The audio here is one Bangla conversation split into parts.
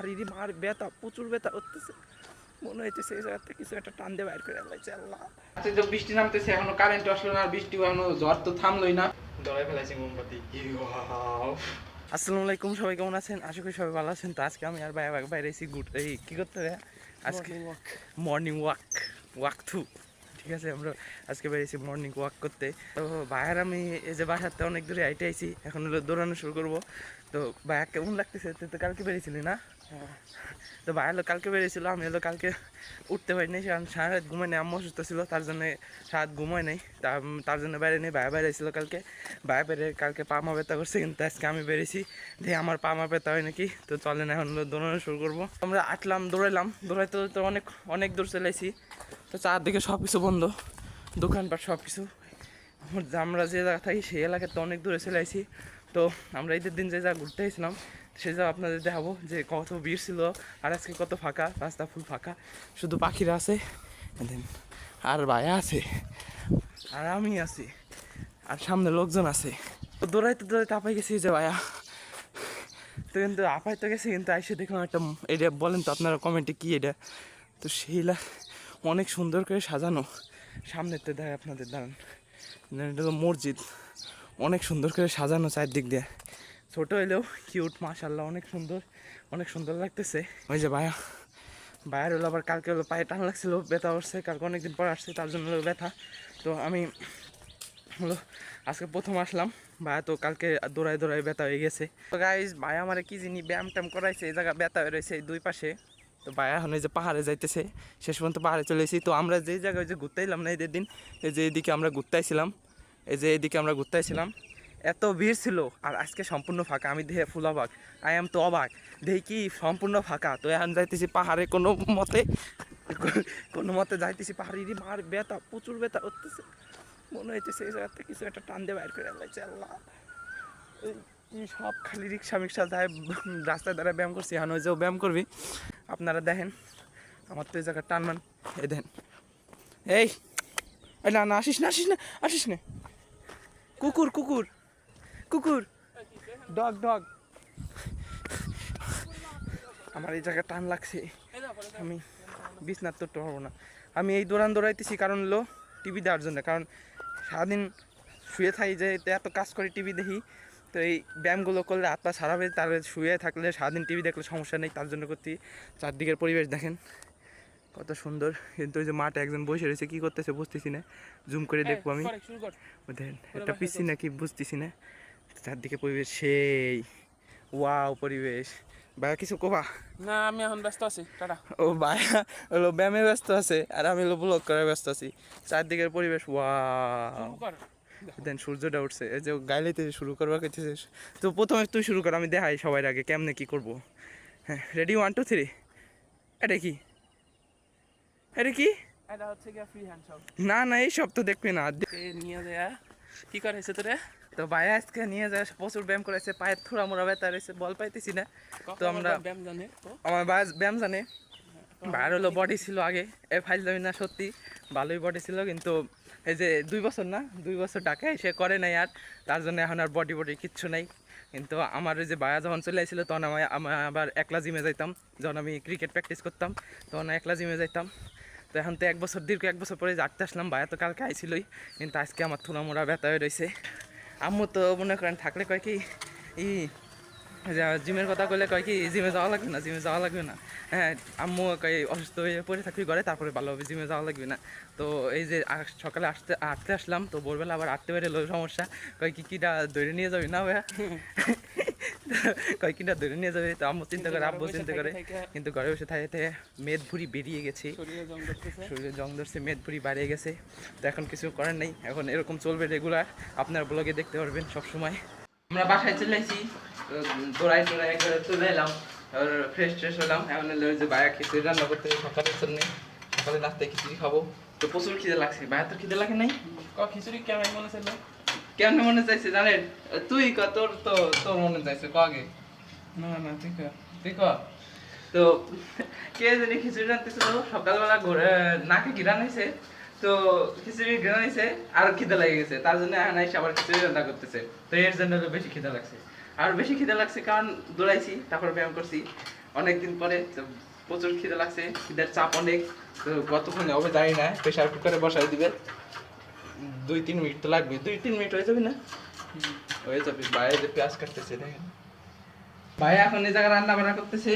শারীরিক মার ব্যথা প্রচুর ব্যথা করতেছে। মনে হইতেছে এই জায়গাতে কিছু একটা টান দিয়ে বাইর করে আল্লাহ আল্লাহ। আচ্ছা যে বৃষ্টি নামতেছে এখনও কারেন্ট আসলো না আর বৃষ্টি এখনও ঝড় তো থামলোই না। দড়াই ফেলাইছি মোমবাতি। আসসালামু আলাইকুম সবাই কেমন আছেন? আশা করি সবাই ভালো আছেন। তো আজকে আমি আর বাইরে বাইরে এসেছি গুড এই কি করতে হবে আজকে মর্নিং ওয়াক ওয়াক থু ঠিক আছে আমরা আজকে বেরিয়েছি মর্নিং ওয়াক করতে। তো বাইরে আমি এই যে বাসাতে অনেক দূরে আইটে আইছি এখন হলো দৌড়ানো শুরু করব। তো ভাইয়া কেমন লাগতেছে? তুই তো কালকে বেরিয়েছিলি না? তো ভাই কালকে বেরিয়েছিল আমি হলো কালকে উঠতে পারি পারিনি কারণ সারা রাত ঘুমাই নেই, আম্মু অসুস্থ ছিল, তার জন্য সারা রাত ঘুমাই নেই। তার জন্য বাইরে নেই ভাই বেরিয়েছিল কালকে। ভাই বেড়ে কালকে পা মা ব্যথা করছে, কিন্তু আজকে আমি বেরিয়েছি। দেখি, আমার পা মা ব্যথা হয় নাকি? তো চলেন, এখন দৌড়ানো শুরু করব। আমরা আটলাম, দৌড়াইলাম। দৌড়াইতে তো অনেক অনেক দূর চলে এসেছি তো চারদিকে সব কিছু বন্ধ, দোকানপাট সব কিছু আমরা যে জায়গা থাকি, সেই এলাকাতে অনেক দূরে চলে আসি তো আমরা ঈদের দিন যে জায়গা ঘুরতে গেছিলাম জায়গা আপনাদের দেখাবো যে কত ভিড় ছিল আর আজকে কত ফাঁকা রাস্তা ফুল ফাঁকা। শুধু পাখিরা আছে then আর ভাইয়া আছে আর আমি আছি। আর সামনে লোকজন আছে। তো দৌড়াইতে দৌড়াইতে আপাই গেছি যে ভাইয়া। তো কিন্তু আপাই তো গেছে কিন্তু আইসে দেখলাম একটা এটা বলেন তো আপনারা কমেন্টে কি এটা? তো সেইলা অনেক সুন্দর করে সাজানো। সামনেতে দেয় আপনাদের দাঁড়ান। এটা তো মসজিদ। অনেক সুন্দর করে সাজানো চারদিক দিয়ে। ছোটো হলেও কিউট মাশাল্লাহ অনেক সুন্দর অনেক সুন্দর লাগতেছে। ওই যে ভাইয়া। ভাইয়ের হলো আবার কালকে হলো পায়ে টান লাগছিল ব্যথা করছে কালকে অনেকদিন পর আসছে তার জন্য হলো ব্যথা। তো আমি হলো আজকে প্রথম আসলাম ভাইয়া তো কালকে দৌড়ায় দৌড়ায় ব্যথা হয়ে গেছে। তো গাইজ ভাই আমার কি জিনি ব্যায়াম ট্যাম করাইছে এই জায়গা ব্যথা হয়ে রয়েছে এই দুই পাশে। তো ভাইয়া এখন এই যে পাহাড়ে যাইতেছে শেষ পর্যন্ত পাহাড়ে চলে এসেছি। তো আমরা যেই জায়গায় ওই যে ঘুরতে এলাম না ঈদের দিন এই যে এইদিকে আমরা ঘুরতে আইছিলাম এই যে এইদিকে আমরা ঘুরতে আইছিলাম। এত ভিড় ছিল, আর আজকে সম্পূর্ণ ফাঁকা। আমি দেখে ফুল অবাক আই এম তো অবাক দেখি কি সম্পূর্ণ ফাঁকা? তো এখন যাইতেছি পাহাড়ে, কোনো মতে কোনো মতে যাইতেছি পাহাড়ি। মার ব্যথা, প্রচুর ব্যথা করতেছে। মনে হইতেছে এই জায়গাতে কিছু একটা টান দিয়ে বাইর করে আল্লাহ। সব খালি রিক্সা মিক্সা যায়, রাস্তায় দ্বারা ব্যায়াম করছি। এখন ওই যে ব্যায়াম করবি। আপনারা দেখেন, আমার তো এই জায়গা টান মান এই দেখেন। এই না না, আসিস না আসিস না আসিস না। কুকুর কুকুর। কুকুর। Dog dog. আমার এই জায়গায় টান লাগছে। আমি বিছনার তো পারব না। আমি এই দৌড়ান দৌড়াইতেছি কারণ হলো টিভি দেওয়ার জন্য। কারণ সারাদিন শুয়ে থাকি যে এতে এত কাজ করে টিভি দেখি তো এই ব্যায়ামগুলো করলে হাত পা সারাবে তার শুয়ে থাকলে সারাদিন টিভি দেখলে সমস্যা নেই তার জন্য করতে চারদিকের পরিবেশ দেখেন। কত সুন্দর। কিন্তু ওই যে মাঠে একজন বসে রয়েছে কি করতেছে বুঝতেছি না। জুম করে দেখব আমি। দেখেন একটা পিসি নাকি বুঝতেছি না। চারদিকে পরিবেশ সেই। ওয়াও পরিবেশ। ভাইয়া কিছু কোবা? না আমি এখন ব্যস্ত আছি। টাটা। ও ভাইয়া হলো ব্যায়ামে ব্যস্ত আছে আর আমি হলো ব্লগ করে ব্যস্ত আছি। চারদিকের পরিবেশ ওয়াও দেন সূর্যটা উঠছে। এই যে গাইলেতে শুরু করবার করতেছে তো প্রথমে তুই শুরু কর আমি দেখাই সবার আগে কেমনে কি করব। হ্যাঁ রেডি ওয়ান টু থ্রি এটা কি? এটা কি? এটা হচ্ছে ফ্রি হ্যান্ড সব না না এইসব তো দেখবি না। এ নিয়ে যায় কি করেছে তোরে? তো ভাইয়া আজকে নিয়ে যায় প্রচুর ব্যায়াম করেছে পায়ের থোড়া মোড়া ব্যথা রয়েছে বল পাইতেছি না। তো আমরা ব্যায়াম জানে? আমার ভাই ব্যায়াম জানে। ভাইয়ের হলো বডি ছিল আগে। এ ফাইল যাবি না সত্যি ভালোই বডি ছিল কিন্তু এই যে দুই বছর না দুই বছর ডাকে সে করে নাই আর। তার জন্য এখন আর বডি বডি কিচ্ছু নাই। কিন্তু আমার ওই যে ভাইয়া যখন চলে আসছিল তখন আমি আবার একলা জিমে যাইতাম। যখন আমি ক্রিকেট প্র্যাকটিস করতাম তখন একলা জিমে যাইতাম। তো এখন তো এক বছর দীর্ঘ এক বছর পরে জাগতে আসলাম ভাইয়া তো কালকে আইছিলই। কিন্তু আজকে আমার থোড়া মোড়া ব্যথা হয়ে রয়েছে আম্মু তো মনে করেন থাকলে কয় কি, ই জিমের কথা কইলে কয় কি, জিমে যাওয়া লাগবে না, জিমে যাওয়া লাগবে না। হ্যাঁ আম্মু কয় অসুস্থ হয়ে পড়ে থাকবি ঘরে, তারপরে ভালো হবে, জিমে যাওয়া লাগবে না। তো এই যে সকালে আসতে, আটতে আসলাম, তো ভোরবেলা আবার আটতে বেরোলো, সমস্যা। কয় কি কিটা ধরে নিয়ে যাবি না ভাইয়া? কয় দৌড়ে নিয়ে যাবে তো আম্মু চিন্তা করে আব্বু চিন্তা করে। কিন্তু ঘরে বসে থাকে থাকে মেদ ভুড়ি বেরিয়ে গেছে। শরীরে জং ধরছে মেদ ভুড়ি বাড়িয়ে গেছে। তো এখন কিছু করার নেই এখন এরকম চলবে রেগুলার আপনার ব্লগে দেখতে পারবেন সব সময় আমরা বাসায় চলে আসি দৌড়াই দৌড়াই একবারে চলে এলাম ফ্রেশ ট্রেশ হলাম। এখন যে বায়া খিচুড়ি রান্না করতে সকালের জন্য। সকালে নাস্তায় খিচুড়ি খাব। তো প্রচুর খিদে লাগছে। বায়া তোর খিদে লাগে নাই? ক খিচুড়ি কেমন মনে ছিল কেমন মনে চাইছে জানেন? তুই ক তোর তো তোর মনে চাইছে ক আগে? না না ঠিক তুই ক? তো কে জানি খিচুড়ি রান্তেছিল সকালবেলা ঘুরে নাকে কি রান্নাইছে তো খিচুড়ি রান্নাইছে আর খিদে লেগে গেছে। তার জন্য এখন এসে আবার খিচুড়ি রান্না করতেছে। তো এর জন্য হলো বেশি খিদে লাগছে। আর বেশি খিদে লাগছে কারণ দৌড়াইছি তারপর ব্যায়াম করছি। অনেকদিন পরে তো প্রচুর খিদে লাগছে খিদের চাপ অনেক। তো কতক্ষণে হবে জানি না প্রেশার কুকারে বসাই দিবে। দুই তিন মিনিট তো লাগবে। দুই তিন মিনিট হয়ে যাবে না? হয়ে যাবে। বাইরে যে পেঁয়াজ কাটতেছে, দেখেন। ভাই এখন এই জায়গায় রান্না বান্না করতেছে।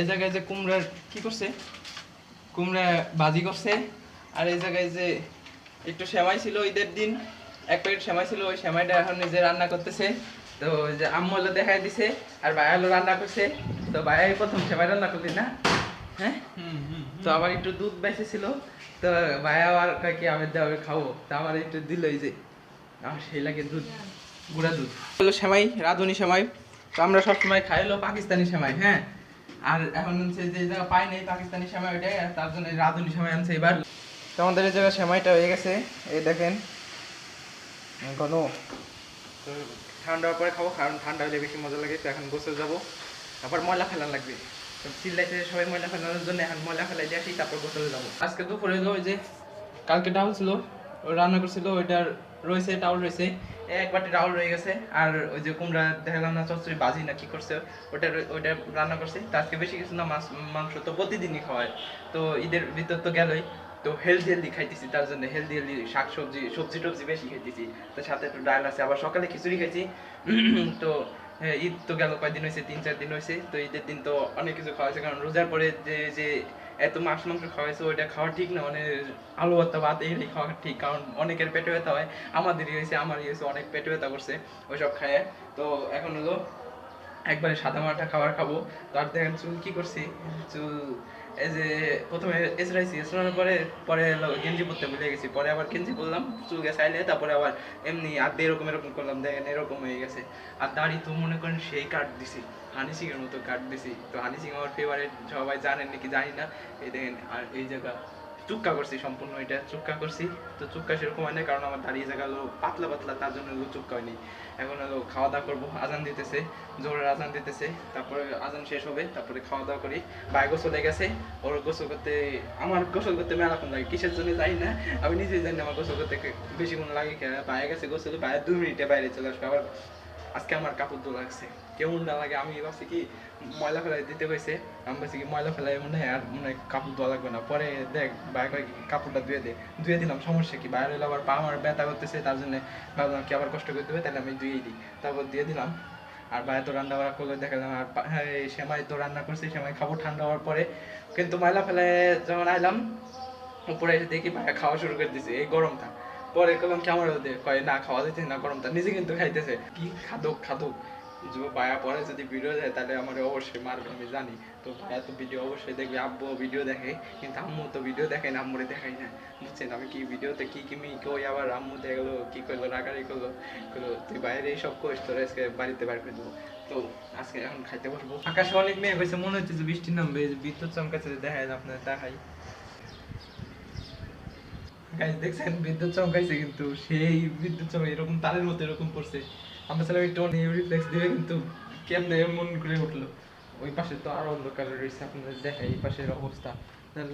এই জায়গায় যে কুমড়ার কি করছে? কুমড়া ভাজি করছে। আর এই জায়গায় যে একটু সেমাই ছিল ঈদের দিন, এক প্যাকেট সেমাই ছিল, ওই সেমাইটা এখন নিজে রান্না করতেছে। তো ওই যে আম্মু হলো দেখাই দিছে, আর ভাই হলো রান্না করছে। তো ভাইয়াই প্রথম সেমাই রান্না করলি না? হ্যাঁ? তো আবার একটু দুধ বেশি ছিল, তো ভাইয়া আবার কয় কি আমি দেওয়া খাব। তো আমার একটু দিল এই যে, আমার সেই লাগে দুধ, গুঁড়া দুধ। হলো সেমাই, রাঁধুনি সেমাই। তো আমরা সবসময় খাই হলো পাকিস্তানি সেমাই হ্যাঁ? আর এখন হচ্ছে যে জায়গা পাই নাই পাকিস্তানি সেমাই ওইটাই, আর তার জন্য রাঁধুনি সেমাই আনছে এবার। তো আমাদের এই জায়গায় সেমাইটা হয়ে গেছে, এই দেখেন। ঘন। তো ঠান্ডা পরে খাব, কারণ ঠান্ডা হলে বেশি মজা লাগে, তো এখন গোসল যাব। তারপর ময়লা ফেলান লাগবে। চিল্লাইতে সবাই ময়লা ফেলানোর জন্য এখন ময়লা ফেলাই দিয়ে আসি তারপর গোসলে যাব। আজকে দুপুরে ওই যে কালকে ডাউল ছিল রান্না করছিল ওইটার রয়েছে ডাউল রয়েছে। এক বাটি ডাউল রয়ে গেছে আর ওই যে কুমড়া দেখালাম না চচ্চড়ি বাজি না কি করছে ওটা ওইটা রান্না করছে। তো আজকে বেশি কিছু না মাছ মাংস তো প্রতিদিনই খাওয়ায়। তো ঈদের ভিতর তো গেলই তো হেলদি হেলদি খাইতেছি তার জন্য হেলদি হেলদি শাক সবজি সবজি টবজি বেশি খাইতেছি। তো সাথে একটু ডাল আছে আবার সকালে খিচুড়ি খাইছি। তো ঈদ তো গেল কয়েকদিন হয়েছে তিন, চার দিন হয়েছে তো ঈদের দিন তো অনেক কিছু খাওয়া হয়েছে। কারণ রোজার পরে যে যে এত মাছ মাংস খাওয়া হয়েছে, ওইটা খাওয়া ঠিক না মানে আলু ভর্তা ভাত এই খাওয়া ঠিক। কারণ অনেকের পেটে ব্যথা হয়, আমাদেরই হয়েছে, আমারই হয়েছে, অনেক পেটে ব্যথা করছে, ওইসব খায় তো এখন হলো একবারে সাদা মাটা খাবার খাব। তার দেখেন চুল কি করছি? চুল, এই যে প্রথমে এসরাইছি, এসরানোর পরে পরে গেঞ্জি পরতে ভুলে গেছি। পরে আবার গেঞ্জি পরলাম, চুল গেছে আইলে তারপরে আবার এমনি আর এরকম এরকম করলাম, দেখেন এরকম হয়ে গেছে। আর দাড়ি তো মনে করেন সেই কাট দিছি হানি সিং এর মতো কাট দিছি। তো হানি সিং আমার ফেভারিট সবাই জানেন নাকি জানি না। এই দেখেন, আর এই জায়গা চুক্কা করছি সম্পূর্ণ এটা, চুক্কা করছি। তো চুক্কা সেরকম হয় না কারণ আমার দাঁড়িয়ে জায়গা হলো পাতলা পাতলা, তার জন্য হলো চুক্কা হয়নি। এখন হলো খাওয়া দাওয়া করব, আজান দিতেছে জোরের আজান দিতেছে, তারপরে আজান শেষ হবে, তারপরে খাওয়া দাওয়া করি। ভাই গোসলে গেছে, ওর গোসল করতে, আমার গোসল করতে মেলাক্ষণ লাগে, কিসের জন্য জানি না? আমি নিজেই জানি আমার গোসল করতে বেশি বেশিক্ষণ লাগে বাইরে গেছে গোসল বাইরে দু মিনিটে বাইরে চলে আসবে, আবার আজকে আমার কাপড় ধোয়া লাগছে। কেমন না লাগে, আমি ভাবছি কি ময়লা ফেলাই দিতে হয়েছে, আমি ভাবছি কি ময়লা ফেলাই মনে হয় আর মনে হয় কাপড় ধোয়া লাগবে না। পরে দেখ কয় কাপড়টা ধুয়ে দে। ধুয়ে দিলাম, সমস্যা কি? বাইরে হলে আবার পা আমার ব্যথা করতেছে, তার জন্য ভাবলাম কি আবার কষ্ট করতে হবে, তাহলে আমি ধুয়েই দিই। তারপর দিয়ে দিলাম। আর বাইরে তো রান্না বান্না করলে দেখালাম আর হ্যাঁ সেমাই তো রান্না করছি, সেমাই খাব ঠান্ডা হওয়ার পরে। কিন্তু ময়লা ফেলায় যখন আইলাম, উপরে এসে দেখি ভাইয়া খাওয়া শুরু করে দিছে, এই গরমটা। পরে কলম কেমন হতে কয় না, খাওয়া দিতে না, গরমটা নিজে কিন্তু খাইতেছে। কি খাদক খাদক। যে ভাইয়া পরে যদি ভিডিও দেয়, তাহলে আমার অবশ্যই মারবে, আমি জানি। তো ভাইয়া তো ভিডিও অবশ্যই দেখবে, আব্বু ভিডিও দেখে, কিন্তু আম্মু তো ভিডিও দেখে না, আম্মুরে দেখাই না। বুঝছেন, আমি কি ভিডিওতে কি কি মি কই, আবার আম্মু দেখল, কি করল, রাগারি করল করল তুই বাইরে এইসব করিস তোর আজকে বাড়িতে বার করে দেবো। তো আজকে এখন খাইতে বসবো। আকাশে অনেক মেয়ে হয়েছে মনে হচ্ছে যে বৃষ্টি নামবে বিদ্যুৎ চমকাচ্ছে দেখায় আপনার দেখাই। গাইস দেখছেন, বিদ্যুৎ চমকাইছে কিন্তু সেই বিদ্যুৎ চমকাই এরকম তারের মতো এরকম পড়ছে। আমরা ছিলাম একটু রিফ্লেক্স দিবে কিন্তু কেমনে এমন করে উঠল। ওই পাশে তো আরও অন্ধকার রয়েছে, আপনাদের দেখাই এই পাশের অবস্থা।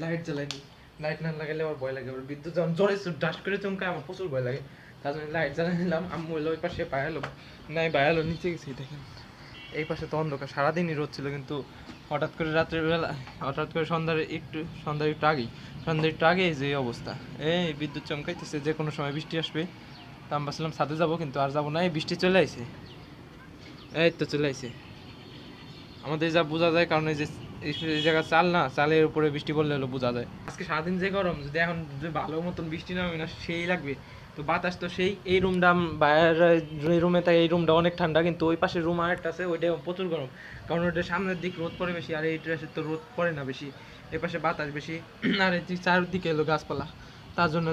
লাইট জ্বালাইনি। লাইট না লাগালে আমার ভয় লাগে বিদ্যুৎ যখন জোরে ডাস করে চমকায় আমার প্রচুর ভয় লাগে। তার জন্য লাইট জ্বালাই নিলাম। আম্মু হলো ওই পাশে পায়ালো নাই পায়ালো নিচে গেছি, দেখেন। এই পাশে তো অন্ধকার, সারাদিনই রোদ ছিল কিন্তু হঠাৎ করে রাত্রের বেলা হঠাৎ করে সন্ধ্যার একটু সন্ধ্যার একটু আগেই, সন্ধ্যার একটু আগে যে অবস্থা। এই বিদ্যুৎ চমকাইতেছে, যে কোনো সময় বৃষ্টি আসবে। তা আমি ভাবছিলাম ছাদে যাব, কিন্তু আর যাব না। এই বৃষ্টি চলে আইছে। এই তো চলে আইছে। আমাদের যা বোঝা যায়, কারণ এই যে, এই জায়গা চাল না, চালের উপরে বৃষ্টি পড়লে হলো বোঝা যায়। আজকে সারাদিন যে গরম, যদি এখন যদি ভালো মতন বৃষ্টি নামে না, সেই লাগবে। তো বাতাস তো সেই, এই রুমটা বাইরে যে রুমে তাই এই রুমটা অনেক ঠান্ডা, কিন্তু ওই পাশে রুম আরেকটা আছে, ওইটা প্রচুর গরম। কারণ ওইটা সামনের দিক রোদ পড়ে বেশি, আর এই ড্রেসের তো রোদ পড়ে না বেশি। এই পাশে বাতাস বেশি, আর এই চারদিকে এলো গাছপালা। তার জন্য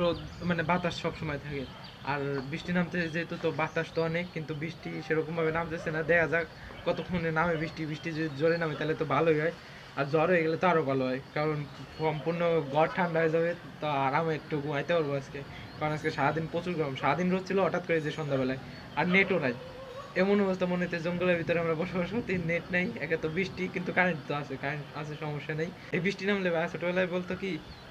রোদ মানে বাতাস সব সময় থাকে। আর বৃষ্টি নামতে যেহেতু তো বাতাস তো অনেক, কিন্তু বৃষ্টি সেরকমভাবে নামতেছে না। দেখা যাক কতক্ষণে নামে বৃষ্টি বৃষ্টি যদি জোরে নামে তাহলে তো ভালোই হয়। আর জ্বর হয়ে গেলে তো আরও ভালো হয়। কারণ সম্পূর্ণ ঘর ঠান্ডা হয়ে যাবে, তো আরামে একটু ঘুমাইতে পারব আজকে। কারণ আজকে সারাদিন প্রচুর গরম। সারাদিন রোদ ছিল হঠাৎ করে যে সন্ধ্যাবেলায়, আর নেটও নাই। এমন অবস্থা মনে হচ্ছে জঙ্গলের ভিতরে আমরা বসবাস করতে নেট নাই, একে তো বৃষ্টি, কিন্তু কারেন্ট তো আছে কারেন্ট আছে, সমস্যা নেই। এই বৃষ্টি নামলে ছোটবেলায় বলতো কি,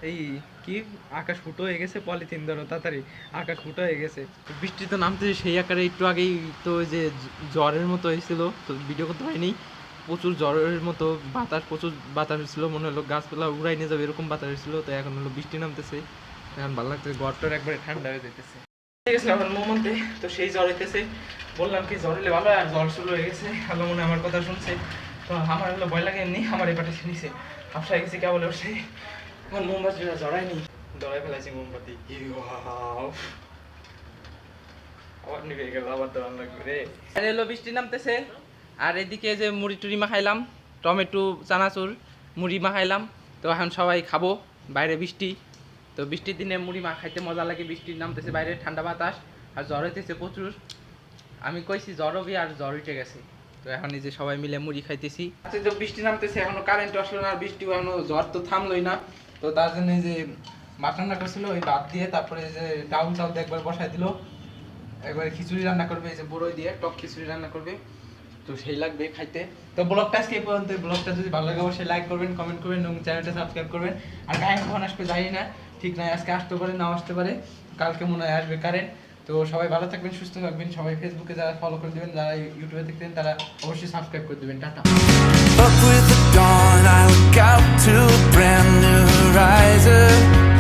এই কি, আকাশ ফুটো হয়ে গেছে, পলিথিন ধরো, তাড়াতাড়ি, আকাশ ফুটো হয়ে গেছে। বৃষ্টি তো নামতে সেই আকারে, একটু আগেই তো ওই যে জ্বরের মতো হয়েছিল, তো ভিডিও করতে পারিনি। প্রচুর জ্বরের মতো বাতাস, প্রচুর বাতাস ছিল, মনে হলো গাছপালা উড়াই নিয়ে যাবে, এরকম বাতাস ছিল, তো এখন হলো বৃষ্টি নামতেছে। এখন ভালো লাগতেছে ঘরটার একবারে ঠান্ডা হয়ে যেতেছে মোমন্তে তো সেই জ্বর হইতেছে। বললাম কি জ্বর হলে ভালো আর জ্বর শুরু হয়ে গেছে। মনে আমার কথা শুনছে। তো আমার হলো ভয় লাগে আমার এই পাটে নিছে। হাফসা গেছে কেবল বসে আমার মোমবাতিটা জড়ায়নি জড়াই ফেলাইছি মোমবাতি। আবার নিভে গেল, আবার লাগবে রে এলো বৃষ্টি নামতেছে। আর এদিকে যে মুড়ি টুড়ি মাখাইলাম, টমেটো, চানাচুর, মুড়ি মাখাইলাম, তো এখন সবাই খাব, বাইরে বৃষ্টি। তো বৃষ্টির দিনে মুড়ি মা খাইতে মজা লাগে বৃষ্টি নামতেছে বাইরে, ঠান্ডা বাতাস, আর জ্বর হইতেছে প্রচুর। আমি কইছি জ্বর হবে আর জ্বর উঠে গেছে। তো এখন এই যে সবাই মিলে মুড়ি খাইতেছি। আচ্ছা তো বৃষ্টি নামতেছে, এখনও কারেন্ট আসলো না, আর বৃষ্টি এখনও জ্বর তো থামলোই না। তো তার জন্য যে ভাত রান্না করছিল, ওই ভাত দিয়ে তারপরে যে ডাউন চাউল একবার বসাই দিল। একবার খিচুড়ি রান্না করবে, এই যে বড়ই দিয়ে, টক খিচুড়ি রান্না করবে। তো সেই লাগবে খাইতে। তো ব্লগটা আজকে এই পর্যন্ত ব্লগটা যদি ভালো লাগে অবশ্যই লাইক করবেন কমেন্ট করবেন এবং চ্যানেলটা সাবস্ক্রাইব করবেন। আর কারেন্ট কখন আসবে জানি না। ঠিক নাই আজকে আসতে পারে নাও আসতে পারে। কালকে মনে হয় আসবে কারেন্ট তো সবাই ভালো থাকবেন সুস্থ থাকবেন। সবাই ফেসবুকে যারা ফলো করে দেবেন যারা ইউটিউবে দেখতেন তারা অবশ্যই সাবস্ক্রাইব করে দেবেন। Tata. Up with the dawn, I look out to a brand new horizon.